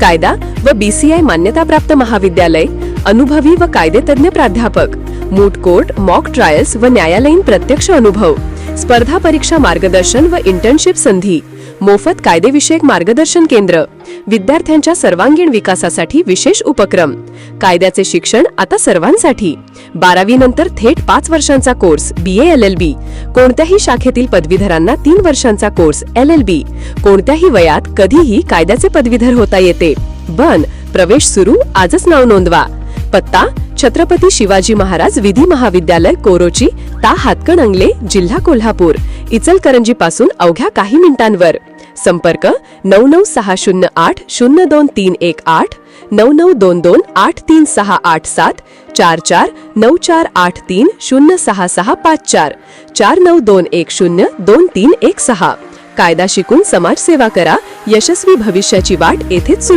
कायदा व बीसीआय मान्यताप्राप्त महाविद्यालय अनुभवी व कायदेतज्ञ प्राध्यापक मूट कोर्ट मॉक ट्रायल्स व न्यायालयीन प्रत्यक्ष अनुभव स्पर्धा परीक्षा मार्गदर्शन व इंटर्नशिप संधी. मोफत कायदेविषयक मार्गदर्शन केंद्र. विद्यार्थ्यांच्या सर्वांगीण विकासासाठी विशेष उपक्रम. कायद्याचे शिक्षण आता सर्वांसाठी. बारावी नंतर थेट पाच वर्षांचा course B L L B कोणत्याही शाखेतील पदवीधरांना तीन वर्षांचा कोर्स एल एल बी कोणत्याही वयात कधीही कायद्याचे पदवीधर होता येते. बन प्रवेश सुरू आजच नाव नोंदवा. पत्ता छत्रपती शिवाजी महाराज विधी महाविद्यालय कोरोची ता हातकणंगले जिल्हा कोल्हापूर. इचलकरंजी पासून अवघ्या काही मिनिटांवर. संपर्क नऊ नऊ सहा शून्य आठ शून्य दोन तीन एक आठ नऊ नऊ दोन दोन आठ तीन सहा आठ सात चार चार नऊ चार आठ तीन शून्य सहा सहा पाच चार चार नऊ दोन एक शून्य दोन तीन एक सहा. कायदा शिकून समाजसेवा करा. यशस्वी भविष्याची वाट येथेच सुरू